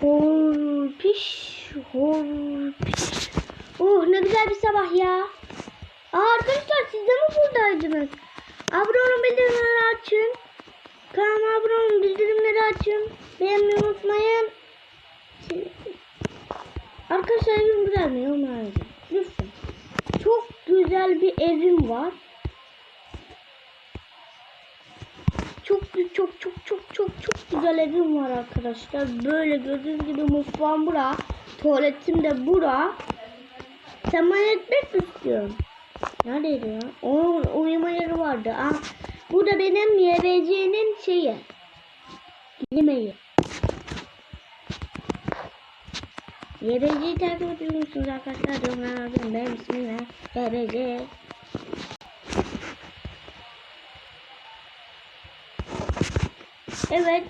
Hor piş, hor piş. Oh ne güzel bir sabah ya. Aa, arkadaşlar siz de mi buradaydınız? Abone olun bildirimleri açın. Kanalıma abone olun bildirimleri açın. Beğenmeyi unutmayın. Arkadaşlar evim güzel mi? Lütfen. Çok güzel bir evim var. Çok çok çok çok çok güzel evim var arkadaşlar. Böyle gördüğünüz gibi mutfağım bura. Tuvaletim de bura. Sen bana etmek mi istiyorsun? Neredeydi ya? Onun uyuma yeri vardı. Aa, bu da benim YBC'nin şeyi. Yemeği. YBC'yi takip ediyor musunuz arkadaşlar? Yorumlara yazın. Benim ismim? YBC. Evet.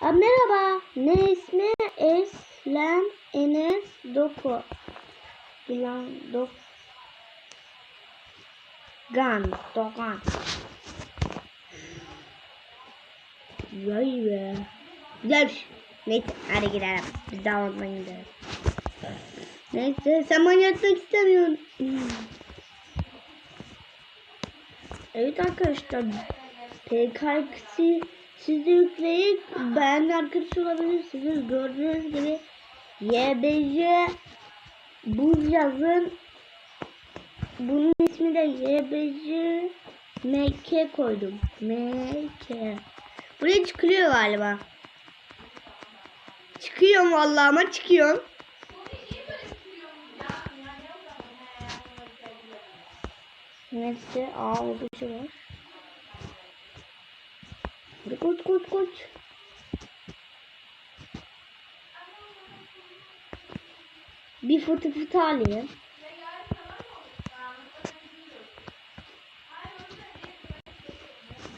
Aa, merhaba. Ne ismi? Eslem Enes Doku. Dilan Dok. Gan. Dogan. Vay be. Güzelmiş. Neyse hadi gidelim. Biz davetme gidelim. Neyse sen bana yatmak istemiyorsun. Evet arkadaşlar. PKX'i siz de yükleyin. Ben de arkadaş olabilirsiniz. Gördüğünüz gibi YBC buz yazın. Bunun ismi de YBC MK koydum. MK. Buraya çıkıyor galiba. Çıkıyorum vallahi ama çıkıyorum. Neyse orada bir şey var. Hadi koş koş koş. Bir fıtı fıtı alayım.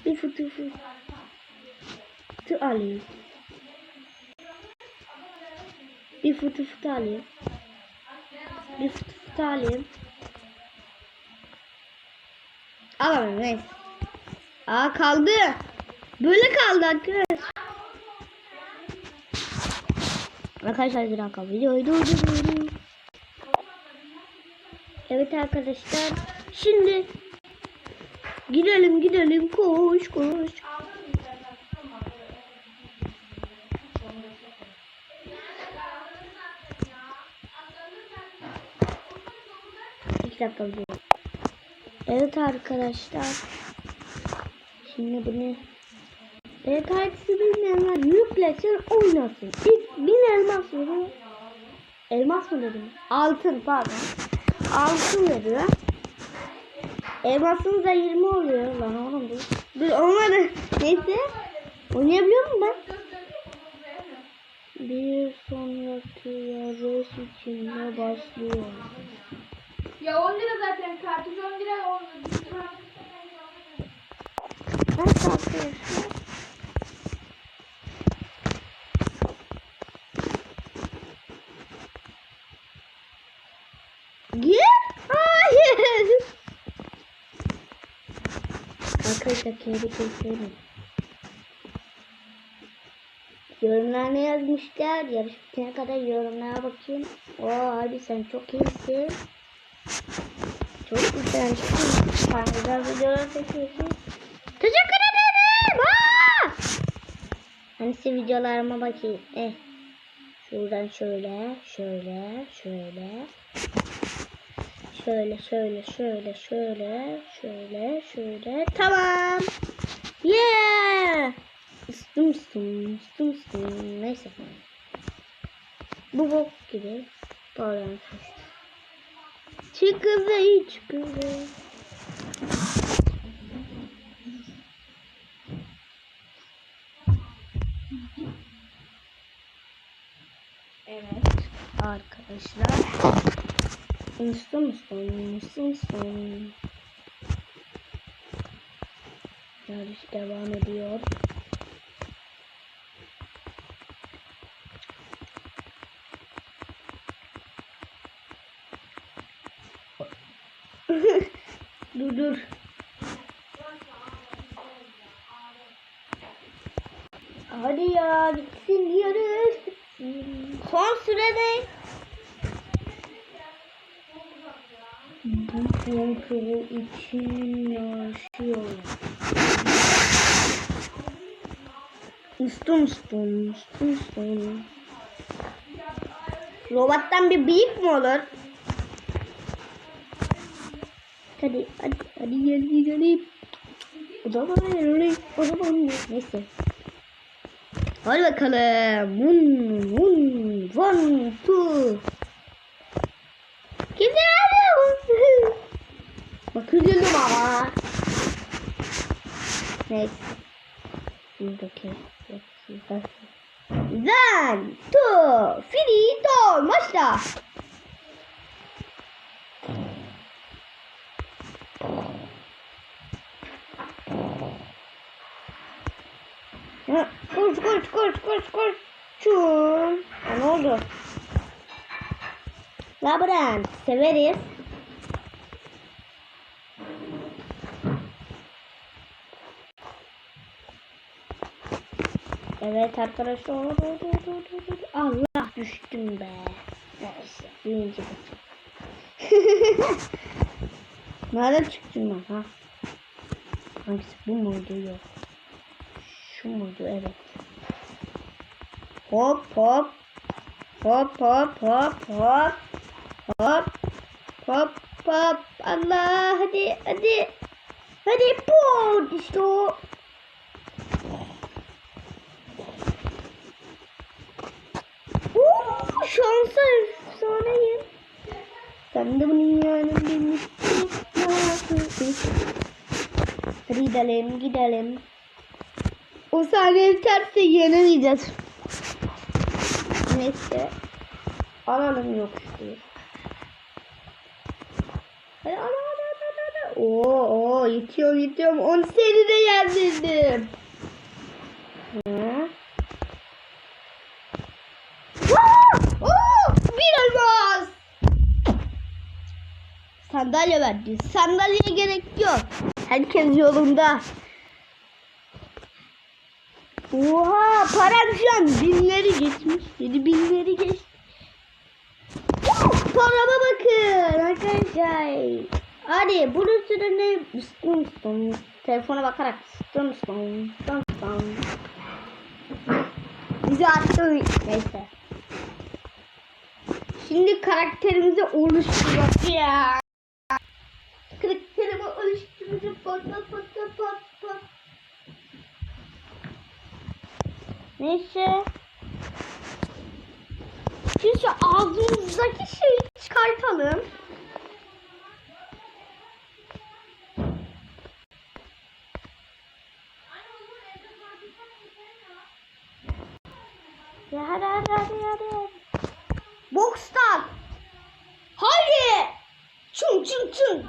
Bir fıtı fıtı alayım. Bir fıtı fıtı alayım. Bir fıtı fıtı alayım. Alamam neyse. Aa kaldı. Böyle kaldı arkadaşlar. Arkadaşlar bir dakika videoyu durduruyorum. Evet arkadaşlar. Şimdi gidelim gidelim koş koş. İki dakika. Evet arkadaşlar. Şimdi bunu PKX'i bilmeyenler yüklesin oynasın. İlk bin elmas veriyor. Elmas mı dedim? Altın pardon. Altın veriyor. Elmasınız da 20 oluyor. Lan oğlum dur. Dur olmadı. Neyse. Oynayabiliyor muyum ben? Bir sonraki yarış içinde başlıyor. Ya 10 lira zaten kartuz 10 lira 10 Nasıl arkadaşlar? Gir. 40 dakikaya bitirseydim. Yorumlar ne yazmışlar? Yarış bitene kadar yorumlara bakayım. Oo abi sen çok iyisin. Çok güzelsin. Kanalda videolar çekiyorsun. Teşekkür ederim. Aa! Hani size videolarıma bakayım. Eh. Şuradan şöyle, şöyle, şöyle. Şöyle, şöyle, şöyle, şöyle, şöyle, şöyle. Tamam. Yeah. Üstüm üstüm, üstüm üstüm. Neyse. Bu bok gibi. Pardon. Çık kızı, iç kızı. Evet arkadaşlar. Unsum unsum unsum. Yarış devam ediyor. dur dur. Hadi ya bitsin diyoruz. Son sürede bu kontrol için yaşıyorum. Üstüm üstüm üstüm üstüm. Robottan bir bıyık mı olur? Hadi hadi hadi gel gidelim. O zaman öyle o zaman ne? neyse. Hadi bakalım. One, one, one, two. Alıyor. Bak üzüldüm ama. Neyse. Buradaki. One, two. Başla. Ha, Koş koş koş koş koş. Ha, ne oldu? Labirent severiz. Evet arkadaşlar. Allah düştüm be. Neyse. Birinci. Nereden çıktım ben ha? Hangisi bu muydu yok. Şu muydu evet. Hop hop. Hop hop hop hop. Hop. Hop hop. Allah hadi hadi. Hadi bu işte o. Şansa efsaneyim. Sen de bu dünyanın bilmişsin. Hadi gidelim gidelim. O saniye biterse yenemeyeceğiz. Neyse. Alalım yok işte. Hadi al al al al. Oo, oo yetiyorum yetiyorum. 10 seni de yendirdim. Hı? Aa! Oo, bir elmas. Sandalye verdi. Sandalyeye gerek yok. Herkes yolunda. Oha param şu an binleri geçmiş. Yedi binleri. Oh, parama bakın arkadaşlar. Hadi bunun üstüne üstüm üstüm. Telefona bakarak üstüm üstüm üstüm üstüm. Bizi attı. Neyse. Şimdi karakterimizi oluşturmak ya. Neyse. Şimdi şu ağzımızdaki şeyi çıkartalım. Ya hadi hadi hadi hadi. Bokstan. Haydi. Çın çın çın.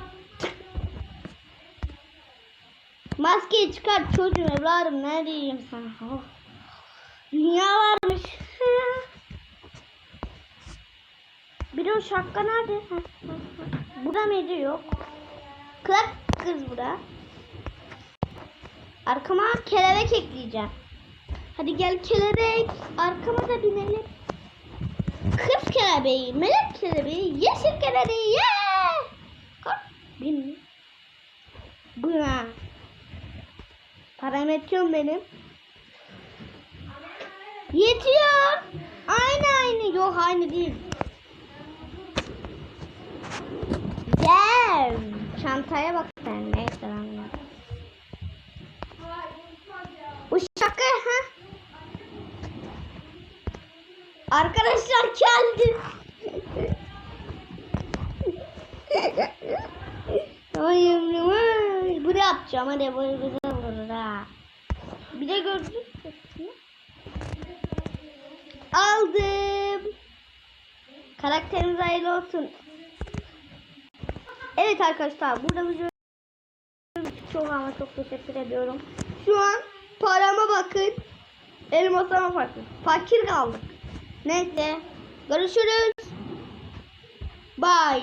Maskeyi çıkart çocuğum evladım ne diyeyim sana. Oh. Dünya varmış. Bir de o şapka nerede? Burada mıydı? Yok. Kız kız burada. Arkama kelebek ekleyeceğim. Hadi gel kelebek. Arkama da binelim. Kız kelebeği, melek kelebeği, yeşil kelebeği. Yeah! Bin. Buna. Param benim. Yetiyor. Aynı aynı. Yok aynı değil. Gel. Çantaya bak sen. Neyse de. Bu ha? Arkadaşlar geldi. Ay yavrum ay. Bunu yapacağım hadi bunu Bir de gördün mü? Aldım. Karakterimiz hayırlı olsun. Evet arkadaşlar burada video çok ama çok teşekkür ediyorum. Şu an parama bakın. Elmasama bakın. Fakir kaldık. Neyse. Görüşürüz. Bye.